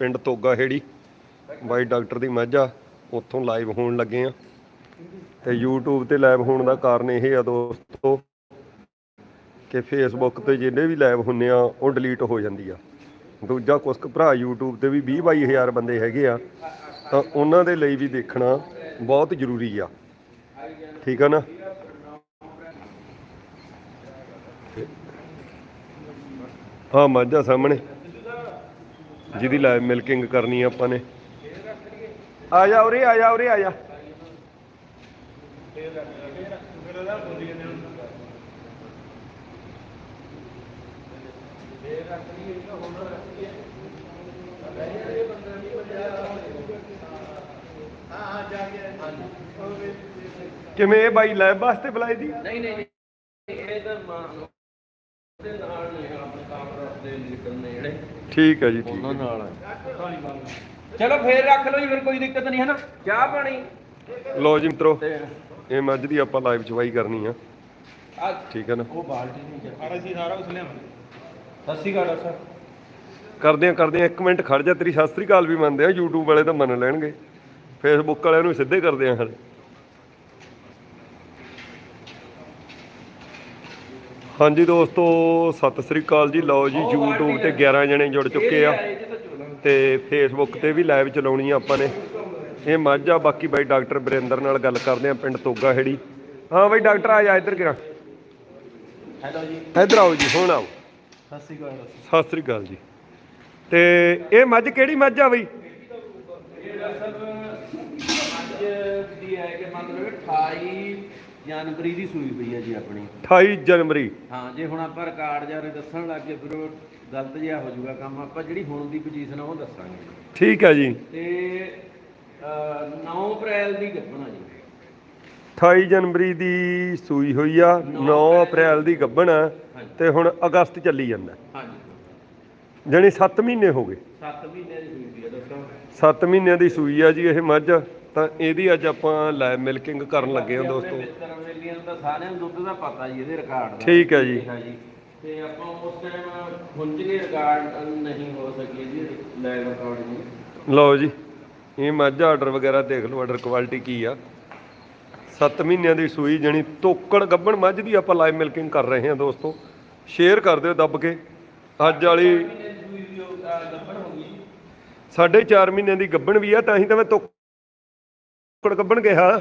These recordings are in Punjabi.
ਪਿੰਡ ਤੋਗਾ ਹੇੜੀ ਬਾਈ ਡਾਕਟਰ ਦੀ ਮੱਝ, ਉੱਥੋਂ ਲਾਈਵ ਹੋਣ ਲੱਗੇ ਆ। ਤੇ YouTube ਤੇ ਲਾਈਵ ਹੋਣ ਦਾ ਕਾਰਨ ਇਹ ਆ ਦੋਸਤੋ ਕਿ Facebook ਤੇ ਜਿੰਨੇ ਵੀ ਲਾਈਵ ਹੁੰਨੇ ਆ, ਉਹ ਡਿਲੀਟ ਹੋ ਜਾਂਦੀ ਆ। ਦੂਜਾ ਕੁਸ਼ਕ ਭਰਾ YouTube ਤੇ ਵੀ 20 22 ਹਜ਼ਾਰ ਬੰਦੇ ਹੈਗੇ ਆ, ਤਾਂ ਉਹਨਾਂ ਦੇ ਲਈ ਵੀ ਦੇਖਣਾ ਬਹੁਤ ਜ਼ਰੂਰੀ ਆ। ਠੀਕ ਆ ਨਾ? ਹਾਂ, ਮਾਝਾ ਸਾਹਮਣੇ। ਜਿਹਦੀ ਲਾਈਵ ਮਿਲਕਿੰਗ ਕਰਨੀ ਆ ਆਪਾਂ ਨੇ। ਆ ਜਾ ਉਰੇ, ਆ ਜਾ ਉਰੇ, ਆ ਜਾ। ਕਿਵੇਂ ਇਹ ਬਾਈ ਲੈਬ ਵਾਸਤੇ ਬੁਲਾਈ ਦੀ? ਨਹੀਂ ਨਹੀਂ ਇਹ ਤਾਂ ਮਾਂ ਦੇ ਨਾਲ ਨੇ ਆਪਣੇ ਕਾਮਰਾ ਦੇ ਨਿਕਲਨੇ ਜਿਹੜੇ। ਠੀਕ ਹੈ ਜੀ ਠੀਕ ਉਹਨਾਂ ਨਾਲ ਚਲੋ ਫੇਰ ਰੱਖ ਲਓ ਜੀ ਫਿਰ ਕੋਈ ਦਿੱਕਤ ਨਹੀਂ ਹੈ ਨਾ ਚਾਹ ਪਾਣੀ? ਹੈ। ਲਓ ਜੀ ਮਿੱਤਰੋ ਤੇ ਇਹ ਮੱਝ ਦੀ ਆਪਾਂ ਲਾਈਵ ਚਵਾਈ ਕਰਨੀ ਆ। ਆ ਠੀਕ ਹੈ ਨਾ? ਉਹ ਬਾਲਟੀ ਨਹੀਂ ਚੱਲ ਸਾਰਾ ਸੀ ਸਾਰਾ ਉਸ ਲਿਆਵਾਂਗੇ ਸਤਿ ਸ਼੍ਰੀ ਅਕਾਲ ਸਰ। ਕਰਦੇ ਆ ਕਰਦੇ ਆ ਇੱਕ ਮਿੰਟ ਖੜ ਜਾ ਤੇਰੀ ਸਤਿ ਸ੍ਰੀ ਅਕਾਲ ਵੀ ਮੰਨਦੇ ਆ YouTube ਵਾਲੇ ਤਾਂ ਮੰਨ ਲੈਣਗੇ। Facebook ਵਾਲਿਆਂ ਨੂੰ ਸਿੱਧੇ ਕਰਦੇ ਆ ਹਲੇ। ਹਾਂਜੀ ਦੋਸਤੋ ਸਤਿ ਸ੍ਰੀ ਅਕਾਲ ਜੀ। ਲਓ ਜੀ YouTube ਤੇ 11 ਜਣੇ ਜੁੜ ਚੁੱਕੇ ਆ ਤੇ Facebook ਤੇ ਵੀ ਲਾਈਵ ਚਲਾਉਣੀ ਆ ਆਪਾਂ ਨੇ। ਇਹ ਮੱਝ ਆ ਬਾਕੀ ਬਾਈ ਡਾਕਟਰ ਬਰਿੰਦਰ ਨਾਲ ਗੱਲ ਕਰਦੇ ਆ ਪਿੰਡ ਤੋਗਾ ਹੈੜੀ ਹਾਂ ਬਾਈ ਡਾਕਟਰ ਆ ਜਾ ਇੱਧਰ ਕਿਰਾ। ਹੈਲੋ ਜੀ। ਇੱਧਰ ਆਓ ਜੀ ਹੁਣ ਆਓ। ਸਤਿ ਸ਼੍ਰੀ ਅਕਾਲ ਸਤਿ ਸ੍ਰੀ ਅਕਾਲ ਜੀ। ਤੇ ਇਹ ਮੱਝ ਕਿਹੜੀ ਮੱਝ ਆ ਬਈ? ਇਹ ਅਸਲ ਅੱਜ ਦੀ ਹੈ ਕਿ ਮਤਲਬ 28 ਜਨਵਰੀ ਦੀ ਸੂਈ ਪਈ ਹੈ ਜੀ ਆਪਣੀ। 28 ਜਨਵਰੀ। ਹਾਂ ਜੇ ਹੁਣ ਆਪਾਂ ਰਿਕਾਰਡ ਜਾਰੇ ਦੱਸਣ ਲੱਗੇ ਫਿਰ ਉਹ ਗਲਤ ਜਿਹਾ ਹੋ ਜਾਊਗਾ ਕੰਮ। ਆਪਾਂ ਜਿਹੜੀ ਹੁਣ ਦੀ ਪੋਜੀਸ਼ਨ ਆ ਉਹ ਦੱਸਾਂਗੇ ਠੀਕ ਹੈ ਜੀ। ਤੇ ਅਹ, 9 ਅਪ੍ਰੈਲ ਦੀ ਗੱਭਣਾ ਜੀ। 28 ਜਨਵਰੀ ਦੀ ਸੂਈ ਹੋਈ ਆ 9 ਅਪ੍ਰੈਲ ਦੀ ਗੱਭਣ ਆ ਤੇ ਹੁਣ ਅਗਸਤ ਚੱਲੀ ਜਾਂਦਾ। ਹਾਂਜੀ। ਜਾਣੀ 7 ਮਹੀਨੇ ਹੋ ਗਏ। 7 ਮਹੀਨੇ ਦੀ ਸੂਈ ਹੈ ਦੱਸੋ। 7 ਮਹੀਨਿਆਂ ਦੀ ਸੂਈ ਆ ਜੀ ਇਹ ਮੱਝ। ਤਾਂ ਇਹਦੀ ਅੱਜ ਆਪਾਂ ਲਾਈਵ ਮਿਲਕਿੰਗ ਕਰਨ ਲੱਗੇ ਹਾਂ ਦੋਸਤੋ। ਮਿੱਤਰ ਵੇਲੀਆਂ ਨੂੰ ਤਾਂ ਸਾਰਿਆਂ ਨੂੰ ਦੁੱਧ ਦਾ ਪਤਾ ਜੀ ਇਹਦੇ ਰਿਕਾਰਡ ਦਾ। ਠੀਕ ਹੈ ਜੀ। ਹਾਂ ਜੀ। ਤੇ ਆਪਾਂ ਉਸ ਟਾਈਮ ਹੁੰਜ ਕੇ ਰਿਕਾਰਡ ਨਹੀਂ ਹੋ ਸਕੀ ਜੀ ਲਾਈਵ ਰਿਕਾਰਡਿੰਗ ਲਓ ਜੀ ਇਹ ਮੱਝ ਆਰਡਰ ਵਗੈਰਾ ਦੇਖ ਲਓ ਆਰਡਰ ਕੁਆਲਿਟੀ ਕੀ ਆ। 7 ਮਹੀਨਿਆਂ ਦੀ ਸੂਈ ਜਣੀ ਤੋਕੜ ਗੱਬਣ ਮੱਝ ਦੀ ਆਪਾਂ ਲਾਈਵ ਮਿਲਕਿੰਗ ਕਰ ਰਹੇ ਹਾਂ ਦੋਸਤੋ। ਸ਼ੇਅਰ ਕਰ ਦਿਓ ਦੱਬ ਕੇ। ਅੱਜ ਵਾਲੀ ਸਾਢੇ 4 ਮਹੀਨਿਆਂ ਦੀ ਗੱਬਣ ਵੀ ਆ ਤਾਂ ਹੀ ਤਾਂ ਮੈਂ ਤੋਕੜ ਕੁੜ ਕੱਢਣ ਗਏ ਹਾਂ।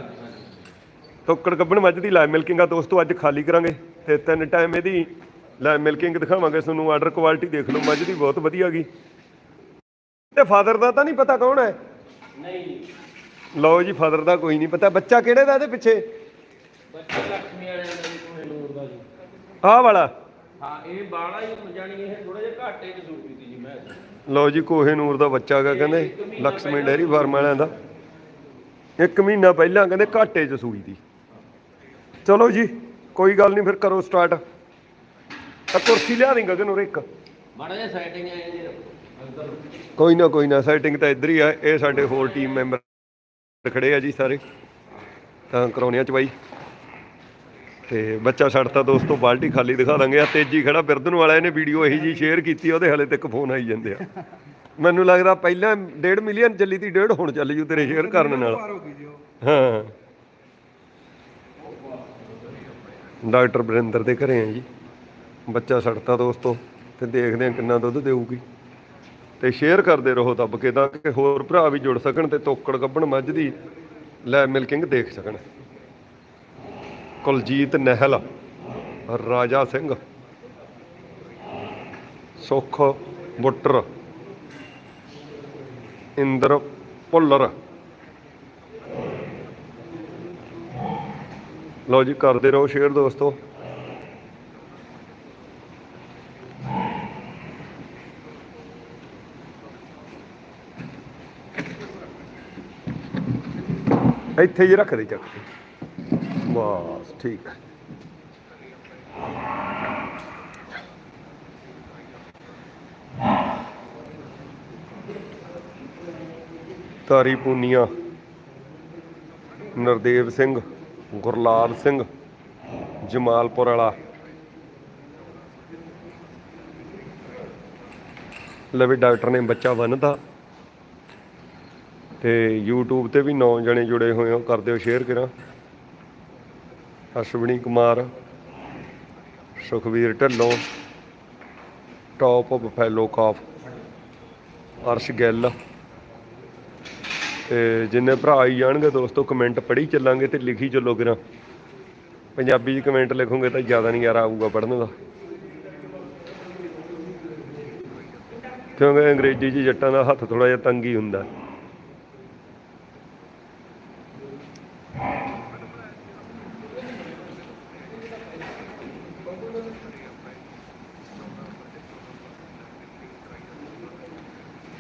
ਟੋਕੜ ਕੱਢਣ ਮੱਝ ਦੀ ਲਾਈਵ ਮਿਲਕਿੰਗ ਆ ਦੋਸਤੋ ਅੱਜ ਖਾਲੀ ਕਰਾਂਗੇ। ਤੇ ਤਿੰਨ ਟਾਈਮ ਇਹਦੀ ਲਾਈਵ ਮਿਲਕਿੰਗ ਦਿਖਾਵਾਂਗੇ ਤੁਹਾਨੂੰ ਆਰਡਰ ਕੁਆਲਿਟੀ ਦੇਖ ਲਓ ਮੱਝ ਬਹੁਤ ਵਧੀਆ ਗਈ। ਤੇ ਫਾਦਰ ਦਾ ਤਾਂ ਨਹੀਂ ਪਤਾ ਕੌਣ ਹੈ? ਨਹੀਂ ਲਓ ਜੀ ਫਾਦਰ ਦਾ ਕੋਈ ਨਹੀਂ ਪਤਾ। ਬੱਚਾ ਕਿਹੜੇ ਦਾ ਇਹਦੇ ਪਿੱਛੇ? ਬੱਚਾ ਵਾਲਾ। ਹਾਂ ਇਹ ਬਾਲਾ ਹੀ ਜਾਣੀ ਇਹ ਥੋੜਾ ਜਿਹਾ ਘਾਟੇ ਚ ਸੂਪੀ ਸੀ ਜੀ ਮੈਂ। ਲਓ ਜੀ ਕੋਹੇ ਨੂਰ ਦਾ ਬੱਚਾ ਹੈਗਾ ਕਹਿੰਦੇ ਲక్ష్ਮੀ ਡੈਰੀ ਫਾਰਮ ਵਾਲਿਆਂ ਦਾ। ਇੱਕ ਮਹੀਨਾ ਪਹਿਲਾਂ ਕਹਿੰਦੇ ਘਾਟੇ 'ਚ ਸੂਈ ਦੀ। ਚਲੋ ਜੀ ਕੋਈ ਗੱਲ ਨਹੀਂ ਫਿਰ ਕਰੋ ਸਟਾਰਟ ਆ ਕੁਰਸੀ ਲਿਆ ਦੇਂਗਾ ਕਿ ਨੂਰ ਇੱਕ? ਮਾੜਾ ਜਿਹਾ ਸੈਟਿੰਗ ਹੈ ਅੰਦਰ ਕੋਈ ਨਾ ਕੋਈ ਨਾ ਸੈਟਿੰਗ ਤਾਂ ਇੱਧਰ ਹੀ ਆ। ਇਹ ਸਾਡੇ ਹੋਰ ਟੀਮ ਮੈਂਬਰ ਖੜੇ ਆ ਜੀ ਸਾਰੇ। ਤਾਂ ਕਰਾਉਣੇ ਆ ਚਵਾਈ। ਤੇ ਬੱਚਾ ਛੱਡਤਾ ਦੋਸਤੋ ਬਾਲਟੀ ਖਾਲੀ ਦਿਖਾ ਦਾਂਗੇ। ਆ ਤੇਜੀ ਖੜਾ ਬਿਰਦਨ ਵਾਲਾ ਇਹਨੇ ਵੀਡੀਓ ਇਹੀ ਜੀ ਸ਼ੇਅਰ ਕੀਤੀ ਉਹਦੇ ਹਲੇ ਤੱਕ ਫੋਨ ਆਈ ਜਾਂਦੇ ਆ। ਮੈਨੂੰ ਲੱਗਦਾ ਪਹਿਲਾਂ 1.5 ਮਿਲੀਅਨ ਚੱਲੀ ਤੀ 1.5 ਹੁਣ ਚੱਲ ਜੂ ਤੇਰੇ ਸ਼ੇਅਰ ਕਰਨ ਨਾਲ। ਹਾਂ ਡਾਕਟਰ ਬਰਿੰਦਰ ਦੇ ਘਰੇ ਆ ਜੀ। ਬੱਚਾ ਛੱਡਤਾ ਦੋਸਤੋ ਤੇ ਦੇਖਦੇ ਆ ਕਿੰਨਾ ਦੁੱਧ ਦੇਊਗੀ। ਤੇ ਸ਼ੇਅਰ ਕਰਦੇ ਰਹੋ ਦੱਬ ਕੇ ਤਾਂ ਕਿ ਹੋਰ ਭਰਾ ਵੀ ਜੁੜ ਸਕਣ ਤੇ ਤੋਕੜ ਗੱਬਣ ਮੱਝ ਦੀ। ਲੈ ਮਿਲਕਿੰਗ ਦੇਖ ਸਕਣ। ਕੁਲਜੀਤ ਨਹਿਲ ਰਾਜਾ ਸਿੰਘ। ਸੁਖ ਬੁੱਟਰ। ਇੰਦਰ ਭੁੱਲਰ। ਲਓ ਜੀ ਕਰਦੇ ਰਹੋ ਸ਼ੇਅਰ ਦੋਸਤੋ। ਇੱਥੇ ਹੀ ਰੱਖ ਦੇ ਚੱਕ। ਕੇ ਬਸ, ਠੀਕ ਹੈ। ਤਾਰੀ ਪੂਨੀਆ, ਨਰਦੇਵ ਸਿੰਘ, ਗੁਰਲਾਲ ਸਿੰਘ, ਜਮਾਲਪੁਰ ਵਾਲਾ। ਲੈ ਵੀ ਡਾਕਟਰ ਨੇ ਬੱਚਾ ਬੰਨਤਾ। ਤੇ YouTube ਤੇ ਵੀ ਨੌ ਜਣੇ ਜੁੜੇ ਹੋਏ ਹੋ, ਕਰ ਦਿਓ ਸ਼ੇਅਰ ਕਰਾਂ। ਅਸ਼ਵਨੀ ਕੁਮਾਰ, ਸੁਖਵੀਰ ਢੱਲੋਂ ਟੌਪ ਆਫ ਫੈਲੋ ਕਾਫ ਅਰਸ਼ ਗਿੱਲ ਤੇ ਜਿੰਨੇ ਭਰਾ ਆਈ ਜਾਣਗੇ ਦੋਸਤੋ ਕਮੈਂਟ ਪੜ੍ਹੀ ਚੱਲਾਂਗੇ ਤੇ ਲਿਖੀ ਚੱਲੋ ਗਿਰਾਂ ਪੰਜਾਬੀ 'ਚ ਕਮੈਂਟ ਲਿਖੋਗੇ ਤਾਂ ਜ਼ਿਆਦਾ ਨਜ਼ਾਰਾ ਆਊਗਾ ਪੜ੍ਹਨ ਦਾ। ਕਿਉਂਕਿ ਅੰਗਰੇਜ਼ੀ 'ਚ ਜੱਟਾਂ ਦਾ ਹੱਥ ਥੋੜਾ ਜਿਹਾ ਤੰਗ ਹੀ ਹੁੰਦਾ।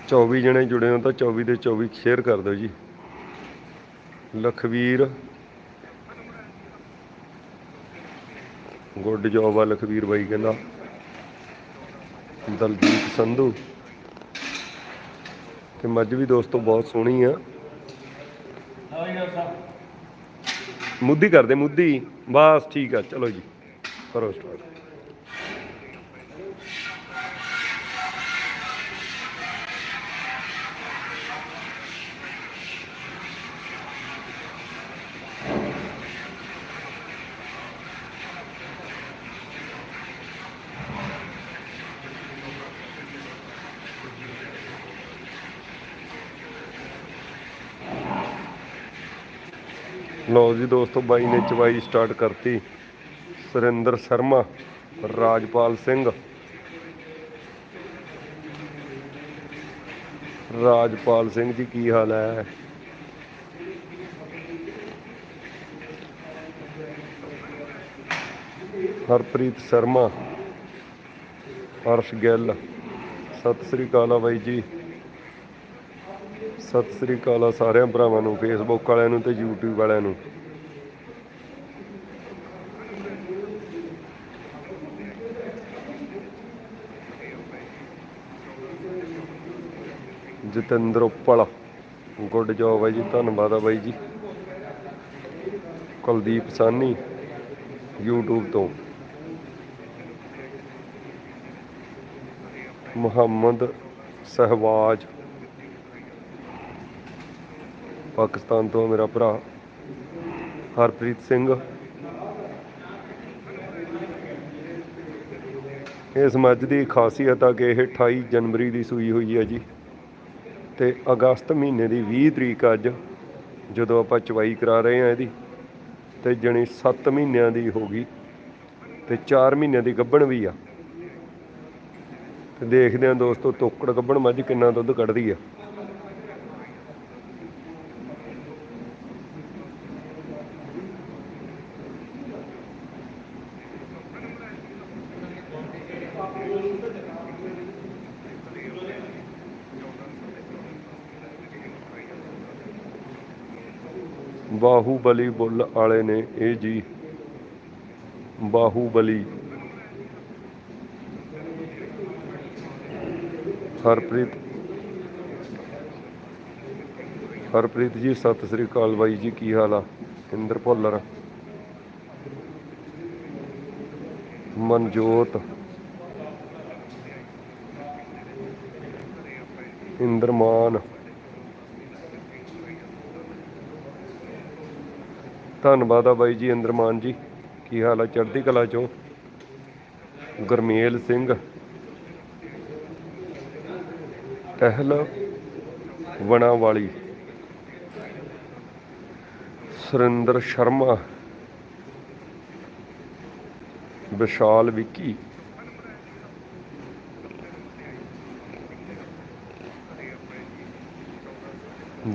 ਚੌਵੀ ਜਣੇ ਜੁੜੇ ਹੋ ਤਾਂ 24 ਦੇ 24 ਸ਼ੇਅਰ ਕਰ ਦਿਓ ਜੀ। ਲਖਵੀਰ। ਗੁੱਡ ਜੋਬ ਆ ਲਖਵੀਰ ਬਾਈ ਕਹਿੰਦਾ। ਦਲਜੀਤ ਸੰਧੂ। ਤੇ ਮੱਝ ਵੀ ਦੋਸਤੋ ਬਹੁਤ ਸੋਹਣੀ ਆ। ਮੁੱਦੀ ਕਰਦੇ, ਮੁੱਦੀ। ਬਸ ਠੀਕ ਆ, ਚਲੋ ਜੀ। ਕਰੋ ਸਟਾਰਟ ਲਓ ਜੀ ਦੋਸਤੋ, ਬਾਈ ਨੇ ਚਵਾਈ ਸਟਾਰਟ ਕਰਤੀ। ਸੁਰਿੰਦਰ ਸ਼ਰਮਾ, ਰਾਜਪਾਲ ਸਿੰਘ। ਰਾਜਪਾਲ ਸਿੰਘ ਜੀ, ਕੀ ਹਾਲ ਹੈ? ਹਰਪ੍ਰੀਤ ਸ਼ਰਮਾ, ਹਰਸ਼ ਗਿੱਲ। ਸਤਿ ਸ੍ਰੀ ਅਕਾਲ ਆ ਬਾਈ ਜੀ। ਸਤਿ ਸ੍ਰੀ ਅਕਾਲ ਆ ਸਾਰਿਆਂ ਭਰਾਵਾਂ ਨੂੰ ਫੇਸਬੁੱਕ ਵਾਲਿਆਂ ਨੂੰ ਤੇ YouTube ਵਾਲਿਆਂ ਨੂੰ। ਜਤਿੰਦਰ ਉੱਪਲ ਗੁੱਡ ਜੋਬ ਹੈ ਜੀ, ਧੰਨਵਾਦ ਆ ਬਾਈ ਜੀ। ਕੁਲਦੀਪ ਸਾਨੀ YouTube ਤੋਂ। ਮੁਹੰਮਦ ਸਹਿਵਾਜ ਪਾਕਿਸਤਾਨ ਤੋਂ ਮੇਰਾ ਭਰਾ ਹਰਪ੍ਰੀਤ ਸਿੰਘ। ਇਸ ਮੱਝ ਦੀ ਖਾਸੀਅਤ ਆ ਕਿ ਇਹ 28 ਜਨਵਰੀ ਦੀ ਸੂਈ ਹੋਈ ਹੈ ਜੀ ਤੇ ਅਗਸਤ ਮਹੀਨੇ ਦੀ 20 ਤਰੀਕ ਅੱਜ ਜਦੋਂ ਆਪਾਂ ਚਵਾਈ ਕਰਾ ਰਹੇ ਹਾਂ ਇਹਦੀ ਤੇ ਜਣੀ 7 ਮਹੀਨਿਆਂ ਦੀ ਹੋ ਗਈ ਤੇ 4 ਮਹੀਨਿਆਂ ਦੀ ਗੱਭਣ ਵੀ ਆ। ਤੇ ਦੇਖਦੇ ਹਾਂ ਦੋਸਤੋ, ਤੋਕੜ ਗੱਭਣ ਮੱਝ ਕਿੰਨਾ ਦੁੱਧ ਕੱਢਦੀ ਆ। ਬਾਹੂਬਲੀ ਬੁੱਲ ਵਾਲੇ ਨੇ ਇਹ ਜੀ। ਬਾਹੂਬਲੀ। ਹਰਪ੍ਰੀਤ। ਹਰਪ੍ਰੀਤ ਜੀ, ਸਤਿ ਸ੍ਰੀ ਅਕਾਲ ਬਾਈ ਜੀ, ਕੀ ਹਾਲ ਆ? ਇੰਦਰ ਭੁੱਲਰ। ਮਨਜੋਤ। ਇੰਦਰਮਾਨ। ਧੰਨਵਾਦ ਆ ਬਾਈ ਜੀ ਇੰਦਰਮਾਨ ਜੀ। ਕੀ ਹਾਲ ਆ? ਚੜ੍ਹਦੀ ਕਲਾ ਚੋਂ। ਗੁਰਮੇਲ ਸਿੰਘ। ਟਹਿਲ ਵਣਾ ਵਾਲੀ ਸੁਰਿੰਦਰ ਸ਼ਰਮਾ। ਵਿਸ਼ਾਲ ਵਿੱਕੀ।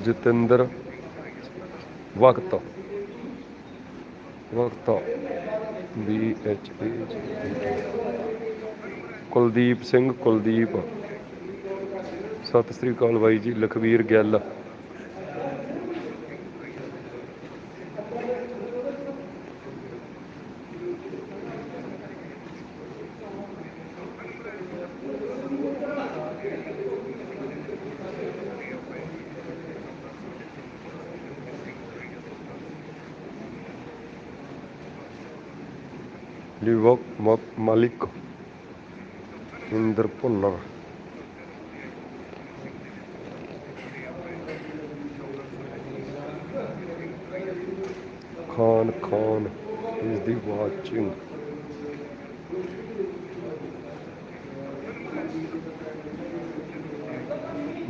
ਜਤਿੰਦਰ ਵਕਤ। ਵਕਤਾ B H A Kuldeep Singh Kuldeep. Sat Sri Akal ਬਾਈ ਜੀ ਲਖਵੀਰ ਗਿੱਲ। ਲਿਵਕ ਮਾਲਿਕ ਇੰਦਰ ਭੁੱਲਰ ਖਾਨ ਖਾਨ ਇਸ ਦੀ ਵਾਚਿੰਗ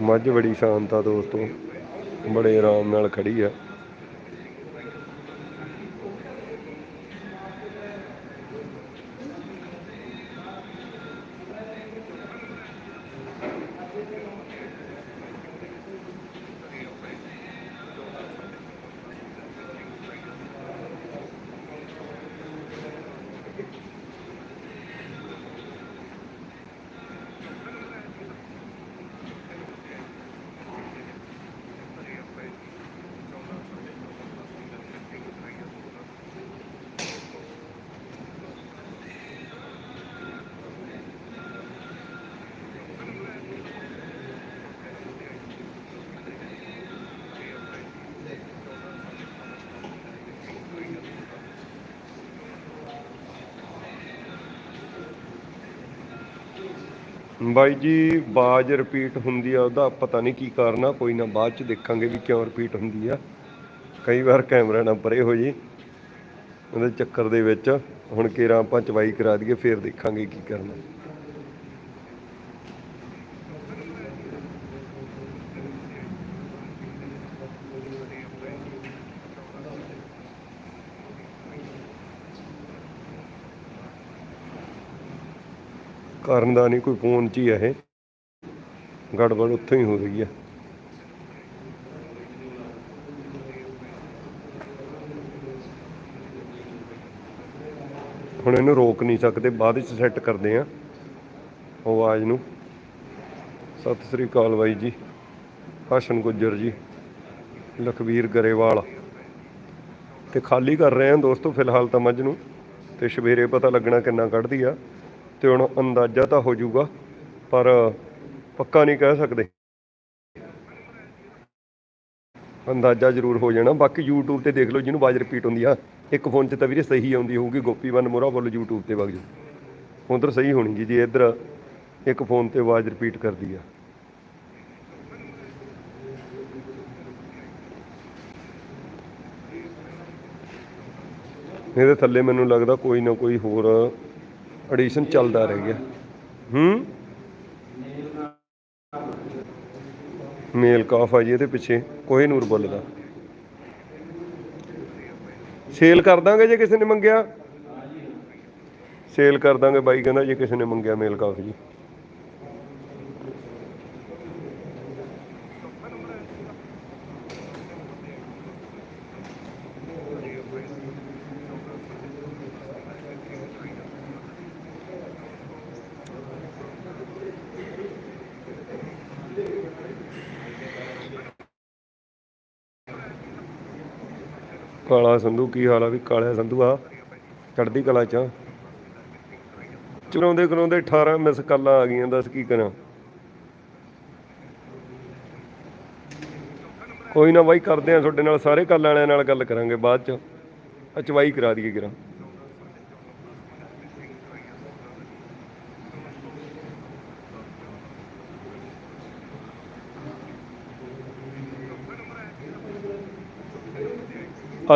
ਮੱਝ ਬੜੀ ਸ਼ਾਂਤ ਆ ਦੋਸਤੋ ਬੜੇ ਆਰਾਮ ਨਾਲ ਖੜੀ ਆ ਬਾਈ ਜੀ, ਬਾਜ ਰਿਪੀਟ ਹੁੰਦੀ ਆ, ਉਹਦਾ ਪਤਾ ਨਹੀਂ ਕੀ ਕਾਰਨ ਆ ਕੋਈ ਨਾ ਬਾਅਦ ਚ ਦੇਖਾਂਗੇ ਵੀ ਕਿਉਂ ਰਿਪੀਟ ਹੁੰਦੀ ਆ। ਕਈ ਵਾਰ ਕੈਮਰਾ ਨਾ ਪਰੇ ਹੋ ਜੀ, ਉਹਦੇ ਚੱਕਰ ਦੇ ਵਿੱਚ ਹੁਣ ਕੇਰਾ ਆਪਾਂ ਚਵਾਈ ਕਰਾ ਦਈਏ, ਫੇਰ ਦੇਖਾਂਗੇ ਕੀ ਕਰਨਾ। ਕਾਰਨ ਦਾ ਨਹੀਂ, ਕੋਈ ਫੋਨ 'ਚ ਹੀ ਹੈ ਇਹ। ਗੜਬੜ ਉੱਥੋਂ ਹੀ ਹੋ ਰਹੀ ਹੈ ਹੁਣ ਇਹਨੂੰ ਰੋਕ ਨਹੀਂ ਸਕਦੇ, ਬਾਅਦ ਵਿੱਚ ਸੈੱਟ ਕਰਦੇ ਆ ਆਵਾਜ਼ ਨੂੰ। ਸਤਿ ਸ੍ਰੀ ਅਕਾਲ ਬਾਈ ਜੀ। ਭਾਸ਼ਣ ਗੁੱਜਰ ਜੀ। ਲਖਵੀਰ ਗਰੇਵਾਲ। ਤੇ ਖਾਲੀ ਕਰ ਰਹੇ ਆ ਦੋਸਤੋ, ਫਿਲਹਾਲ ਤਾਂ ਮੱਝ ਨੂੰ। ਤੇ ਸਵੇਰੇ ਪਤਾ ਲੱਗਣਾ ਕਿੰਨਾ ਕੱਢਦੀ ਆ। ਤੇ ਹੁਣ ਅੰਦਾਜ਼ਾ ਤਾਂ ਹੋ ਜਾਊਗਾ, ਪਰ ਪੱਕਾ ਨਹੀਂ ਕਹਿ ਸਕਦੇ। ਅੰਦਾਜ਼ਾ ਜ਼ਰੂਰ ਹੋ ਜਾਣਾ। ਬਾਕੀ YouTube ਤੇ ਦੇਖ ਲਓ, ਜਿਹਨੂੰ ਆਵਾਜ਼ ਰਿਪੀਟ ਹੁੰਦੀ ਆ, ਇੱਕ ਫੋਨ 'ਚ ਤਾਂ ਵੀਰੇ ਸਹੀ ਆਉਂਦੀ ਹੋਊਗੀ, ਗੋਪੀ ਵਨ ਮੋਰਾ ਬੋਲ YouTube ਤੇ ਵਗ ਜਾਓ। ਉਧਰ ਸਹੀ ਹੋਣੀ ਜੀ, ਜੇ ਇੱਧਰ ਇੱਕ ਫੋਨ ਤੇ ਆਵਾਜ਼ ਰਿਪੀਟ ਕਰਦੀ ਆ। ਇਹਦੇ ਥੱਲੇ ਮੈਨੂੰ ਲੱਗਦਾ ਕੋਈ ਨਾ ਕੋਈ ਹੋਰ ਐਡੀਸ਼ਨ ਚੱਲਦਾ ਰਹਿ ਗਿਆ। ਹੂੰ? ਮੇਲ ਕਾਫ ਆ ਜੀ ਇਹਦੇ ਪਿੱਛੇ, ਕੋਈ ਨੂਰ ਬੋਲਦਾ। ਸੇਲ ਕਰ ਦਾਂਗੇ ਜੇ ਕਿਸੇ ਨੇ ਮੰਗਿਆ? ਸੇਲ ਕਰ ਦਾਂਗੇ ਬਾਈ, ਕਹਿੰਦਾ ਜੇ ਕਿਸੇ ਨੇ ਮੰਗਿਆ ਮੇਲ ਕਾਫ ਜੀ। ਕਾਲਾ ਸੰਧੂ, ਕੀ ਹਾਲ ਆ ਵੀ ਕਾਲਿਆ ਸੰਧੂ ਆ? ਚੜਦੀ ਕਲਾ ਚ ਚੁਰਾਉਂਦੇ ਕਰਾਉਂਦੇ 18 ਮਿਸ ਕਾਲਾਂ ਆ ਗਈਆਂ, ਦੱਸ ਕੀ ਕਰਾਂ? ਕੋਈ ਨਾ ਬਾਈ, ਕਰਦੇ ਆ ਤੁਹਾਡੇ ਨਾਲ, ਸਾਰੇ ਕਾਲਾਂ ਵਾਲਿਆਂ ਨਾਲ ਗੱਲ ਕਰਾਂਗੇ ਬਾਅਦ ਚ। ਅਚਵਾਈ ਕਰਾ ਦਈਏ ਕਿਰਾਂ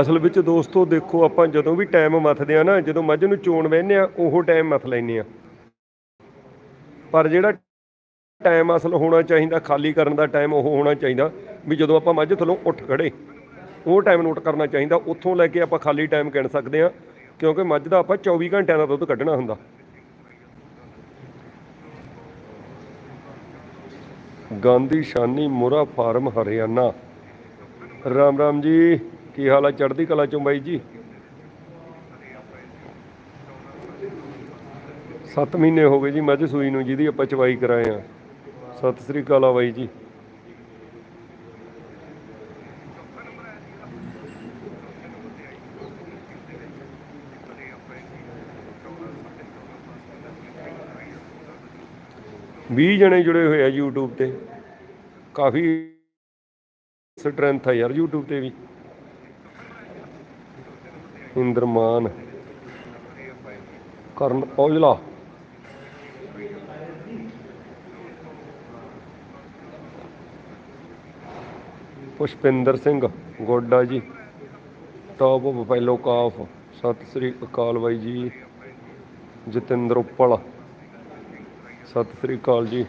ਅਸਲ ਵਿੱਚ ਦੋਸਤੋ, ਦੇਖੋ, ਆਪਾਂ ਜਦੋਂ ਵੀ ਟਾਈਮ ਮੱਥਦੇ ਆ ਨਾ, ਜਦੋਂ ਮੱਝ ਨੂੰ ਚੋਣ ਵਹਿੰਦੇ ਆ, ਉਹ ਟਾਈਮ ਮੱਥ ਲੈਂਦੇ ਆ। ਪਰ ਜਿਹੜਾ ਟਾਈਮ ਅਸਲ ਹੋਣਾ ਚਾਹੀਦਾ, ਖਾਲੀ ਕਰਨ ਦਾ ਟਾਈਮ ਉਹ ਹੋਣਾ ਚਾਹੀਦਾ, ਵੀ ਜਦੋਂ ਆਪਾਂ ਮੱਝ ਥੱਲੋਂ ਉੱਠ ਖੜੇ, ਉਹ ਟਾਈਮ ਨੋਟ ਕਰਨਾ ਚਾਹੀਦਾ, ਉੱਥੋਂ ਲੈ ਕੇ ਆਪਾਂ ਖਾਲੀ ਟਾਈਮ ਗਿਣ ਸਕਦੇ ਆ, ਕਿਉਂਕਿ ਮੱਝ ਦਾ ਆਪਾਂ 24 ਘੰਟਿਆਂ ਦਾ ਦੁੱਧ ਕੱਢਣਾ ਹੁੰਦਾ। ਗਾਂਧੀ ਸ਼ਾਨੀ ਮੋਰਾ ਫਾਰਮ ਹਰਿਆਣਾ। ਰਾਮ ਰਾਮ ਜੀ। ਕੀ ਹਾਲ ਆ? ਚੜ੍ਹਦੀ ਕਲਾ ਚੋਂ ਬਾਈ ਜੀ? 7 ਮਹੀਨੇ ਹੋ ਗਏ ਜੀ ਮੱਝ ਸੂਈ ਨੂੰ ਜਿਹਦੀ ਆਪਾਂ ਚਵਾਈ ਕਰਾਏ ਆ। ਸਤਿ ਸ੍ਰੀ ਅਕਾਲ ਆ ਬਾਈ ਜੀ। ਵੀਹ ਜਣੇ ਜੁੜੇ ਹੋਏ ਆ YouTube ਤੇ। ਕਾਫੀ ਸਟਰੈਂਥ ਆ ਯਾਰ YouTube ਤੇ ਵੀ। ਇੰਦਰਮਾਨ। ਕਰਨ ਔਜਲਾ ਪੁਸ਼ਪਿੰਦਰ ਸਿੰਘ ਗੋਡਾ ਜੀ ਟੌਪ ਆਫ ਪੈਲੋ ਕਾਫ ਸਤਿ ਸ੍ਰੀ ਅਕਾਲ ਬਾਈ ਜੀ। ਜਤਿੰਦਰ ਉੱਪਲ, ਸਤਿ ਸ੍ਰੀ ਅਕਾਲ ਜੀ।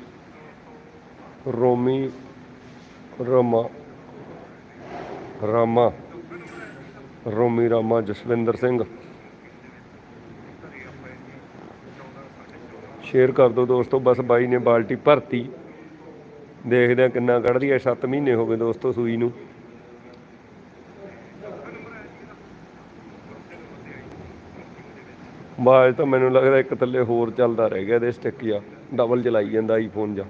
ਰੋਮੀ ਰਮਾ, ਰਾਮਾ। ਰੋਮੀ ਰਾਮਾ ਜਸਵਿੰਦਰ ਸਿੰਘ। ਸ਼ੇਅਰ ਕਰ ਦਿਓ ਦੋਸਤੋ, ਬਸ ਬਾਈ ਨੇ ਬਾਲਟੀ ਭਰਤੀ। ਦੇਖਦੇ ਆ ਕਿੰਨਾ ਕੱਢਦੀ ਹੈ 7 ਮਹੀਨੇ ਹੋ ਗਏ ਦੋਸਤੋ ਸੂਈ ਨੂੰ। ਬਾਜ ਤਾਂ ਮੈਨੂੰ ਲੱਗਦਾ ਇੱਕ ਥੱਲੇ ਹੋਰ ਚੱਲਦਾ ਰਹਿ ਗਿਆ ਇਹਦੇ ਸਟਿੱਕ ਜਾਂ ਡਬਲ ਚਲਾਈ ਜਾਂਦਾ ਆਈਫੋਨ ਜਾਂ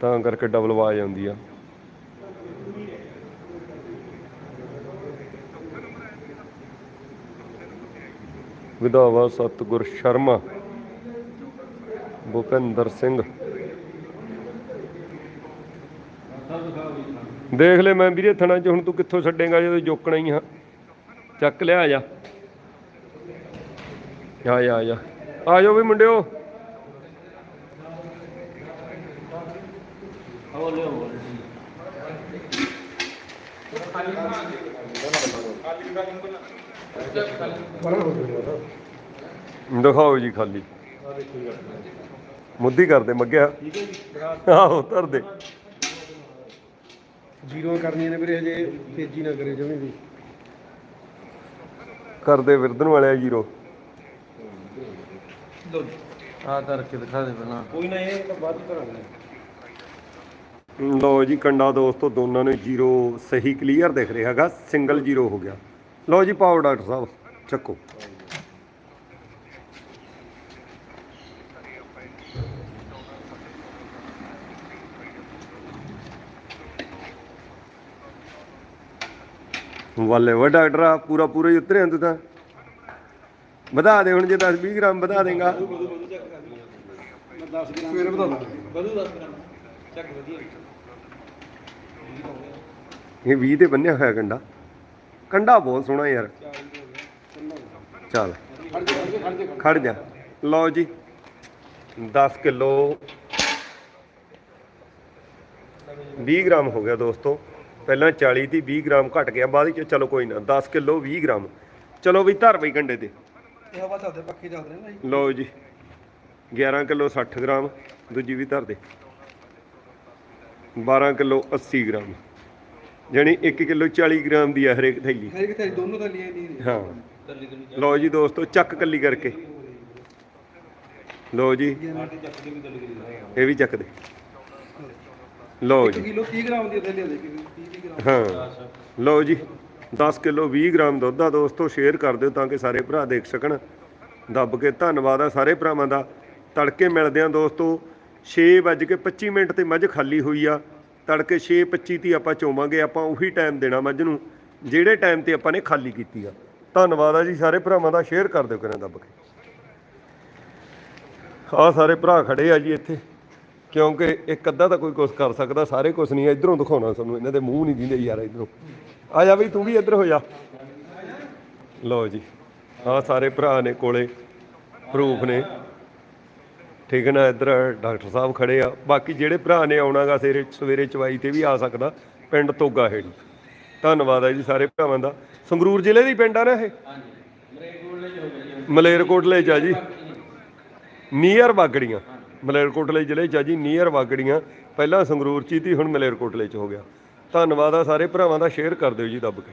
ਤਾਂ ਕਰਕੇ ਡਬਲ ਆਵਾਜ਼ ਆਉਂਦੀ ਆ। ਵਿਧਾਵਾ ਸਤਗੁਰ ਸ਼ਰਮਾ, ਭੁਪਿੰਦਰ ਸਿੰਘ। ਦੇਖ ਲੈ ਮੈਂ ਵੀਰੇ ਥਣਾ ਚ ਹੁਣ ਤੂੰ ਕਿੱਥੋਂ ਛੱਡੇਗਾ ਜਦੋਂ ਜੋਕਣਾ ਹੀ ਆ। ਚੱਕ ਲਿਆ, ਆ ਜਾ। ਆ ਜਾ ਆ ਜਾ। ਆ ਜਾਓ ਵੀ ਮੁੰਡਿਓ। ਹੋ ਦਿਖਾਓ ਜੀ ਖਾਲੀ। ਮੁੱਦੀ ਕਰਦੇ ਮੱਗਿਆ ਆਹੋ ਧਰ ਦੇ। ਜੀਰੋ ਕਰਨੀਆਂ ਨੇ ਵੀਰੇ ਹਜੇ ਤੇਜ਼ੀ ਨਾ ਕਰੇ ਜਮੀ ਵੀ। ਕਰਦੇ ਵਿਰਦਨ ਵਾਲਿਆ ਜੀਰੋ। ਆ ਕਰਕੇ ਦਿਖਾ ਦੇ ਪਹਿਲਾਂ। ਕੋਈ ਨਾ ਇਹ ਤਾਂ ਬਾਅਦ ਹੀ ਕਰਾਂਗੇ। ਲਓ ਜੀ ਕੰਡਾ ਦੋਸਤੋ ਦੋਨਾਂ ਨੂੰ ਜੀਰੋ ਸਹੀ ਕਲੀਅਰ ਦਿਖ ਰਿਹਾ ਹੈਗਾ। ਸਿੰਗਲ ਜੀਰੋ ਹੋ ਗਿਆ। ਲਓ ਜੀ ਪਾਓ ਡਾਕਟਰ ਸਾਹਿਬ ਚੱਕੋ। ਵੱਲੇ ਵਾ ਡਾਕਟਰ ਆ ਪੂਰਾ ਪੂਰਾ ਹੀ ਉਤਰਿਆ ਤੂੰ ਤਾਂ। ਵਧਾ ਦੇ ਹੁਣ ਜੇ 10 20 ਗ੍ਰਾਮ ਵਧਾ ਦੇਗਾ। ਸਵੇਰੇ ਬਤਾ ਦਾਂਗੇ। ਇਹ 20 ਤੇ ਬੰਨਿਆ ਹੋਇਆ ਕੰਡਾ। ਕੰਡਾ ਬਹੁਤ ਸੋਹਣਾ ਯਾਰ। ਚੱਲ। ਖੜ ਜਾ। ਲਓ ਜੀ। 10 ਕਿਲੋ। 20 ਗ੍ਰਾਮ ਹੋ ਗਿਆ ਦੋਸਤੋ। ਪਹਿਲਾਂ 40 ਦੀ 20 ਗ੍ਰਾਮ ਘਟ ਗਿਆ ਬਾਅਦ ਵਿੱਚ ਚਲੋ ਕੋਈ ਨਾ। 10 ਕਿਲੋ 20 ਗ੍ਰਾਮ। ਚਲੋ ਵੀ ਧਰ ਬਈ ਕੰਡੇ ਤੇ। ਇਹ ਹਵਾ ਚੱਲਦੇ ਪੱਖੇ ਚੱਲਦੇ ਨੇ ਨਾ ਜੀ ਲਓ ਜੀ। 11 ਕਿਲੋ 60 ਗ੍ਰਾਮ। ਦੂਜੀ ਵੀ ਧਰ ਦੇ। 12 ਕਿਲੋ 80 ਗ੍ਰਾਮ। ਜਾਣੀ 1 ਕਿਲੋ 40 ਗ੍ਰਾਮ ਦੀ ਹੈ ਹਰੇਕ ਥੈਲੀ। ਹਰ ਇੱਕ ਥਾਲੀ ਦੋਨੋਂ ਥਾਲੀਆਂ ਨਹੀਂ ਹਾਂ। ਲਓ ਜੀ ਦੋਸਤੋ ਚੱਕ ਕੱਲੀ ਕਰਕੇ। ਲਓ ਜੀ। ਇਹ ਵੀ ਚੱਕ ਦੇ। ਲਓ 1 ਜੀ। ਕਿਲੋ 30 ਗ੍ਰਾਮ ਦੀ ਥੈਲੀ ਦੇ 30 ਗ੍ਰਾਮ। ਹਾਂ। ਲਓ ਜੀ 10 ਕਿਲੋ 20 ਗ੍ਰਾਮ ਦੁੱਧ ਆ ਦੋਸਤੋ ਸ਼ੇਅਰ ਕਰ ਦਿਓ ਤਾਂ ਕਿ ਸਾਰੇ ਭਰਾ ਦੇਖ ਸਕਣ। ਦੱਬ ਕੇ ਧੰਨਵਾਦ ਆ ਸਾਰੇ ਭਰਾਵਾਂ ਦਾ। ਤੜਕੇ ਮਿਲਦੇ ਆ ਦੋਸਤੋ 6:25 ਮਿੰਟ ਤੇ ਮੱਝ ਖਾਲੀ ਹੋਈ ਆ। ਤੜਕੇ 6:25 ਤੇ ਆਪਾਂ ਚੋਵਾਂਗੇ, ਆਪਾਂ ਉਹੀ ਟਾਈਮ ਦੇਣਾ ਮੱਝ ਨੂੰ, ਜਿਹੜੇ ਟਾਈਮ ਤੇ ਆਪਾਂ ਨੇ ਖਾਲੀ ਕੀਤੀ ਆ। ਧੰਨਵਾਦ ਆ ਜੀ ਸਾਰੇ ਭਰਾਵਾਂ ਦਾ ਸ਼ੇਅਰ ਕਰ ਦਿਓ ਕਿਰਾਂ ਦੱਬ ਕੇ। ਆ ਸਾਰੇ ਭਰਾ ਖੜੇ ਆ ਜੀ ਇੱਥੇ, ਕਿਉਂਕਿ ਇੱਕ ਅੱਧਾ ਤਾਂ ਕੋਈ ਕੁਝ ਕਰ ਸਕਦਾ, ਸਾਰੇ ਕੁਝ ਨਹੀਂ ਇਧਰੋਂ ਦਿਖਾਉਣਾ ਸਾਨੂੰ ਇਹਨਾਂ ਦੇ ਮੂੰਹ ਨਹੀਂ ਦਿੰਦੇ ਯਾਰ ਇਧਰੋਂ। ਆ ਜਾ ਵੀ ਤੂੰ ਵੀ ਇੱਧਰ ਹੋ ਜਾ। ਲਓ ਜੀ ਆ ਸਾਰੇ ਭਰਾ ਨੇ ਕੋਲੇ, ਪ੍ਰੂਫ ਨੇ। ਠੀਕ ਹੈ ਨਾ, ਇੱਧਰ ਡਾਕਟਰ ਸਾਹਿਬ ਖੜੇ ਆ। ਬਾਕੀ ਜਿਹੜੇ ਭਰਾ ਨੇ ਆਉਣਾਗਾ ਸਵੇਰੇ ਸਵੇਰੇ ਚਵਾਈ ਤੇ ਵੀ ਆ ਸਕਦਾ, ਪਿੰਡ ਤੋਗਾ ਹੇੜੀ। ਧੰਨਵਾਦ ਹੈ ਜੀ ਸਾਰੇ ਭਰਾਵਾਂ ਦਾ। ਸੰਗਰੂਰ ਜ਼ਿਲ੍ਹੇ ਦੀ ਪਿੰਡ ਆ ਨਾ ਇਹ? ਮਲੇਰਕੋਟਲੇ ਚ ਆ ਜੀ। ਨੀਅਰ ਬਾਗੜੀਆਂ ਮਲੇਰਕੋਟਲੇ ਜ਼ਿਲ੍ਹੇ ਚ ਆ ਜੀ, ਨੀਅਰ ਬਾਗੜੀਆਂ ਪਹਿਲਾਂ ਸੰਗਰੂਰ ਚ ਹੀ ਹੁਣ ਮਲੇਰਕੋਟਲੇ ਚ ਹੋ ਗਿਆ। ਧੰਨਵਾਦ ਆ ਸਾਰੇ ਭਰਾਵਾਂ ਦਾ, ਸ਼ੇਅਰ ਕਰ ਦਿਓ ਜੀ ਦੱਬ ਕੇ।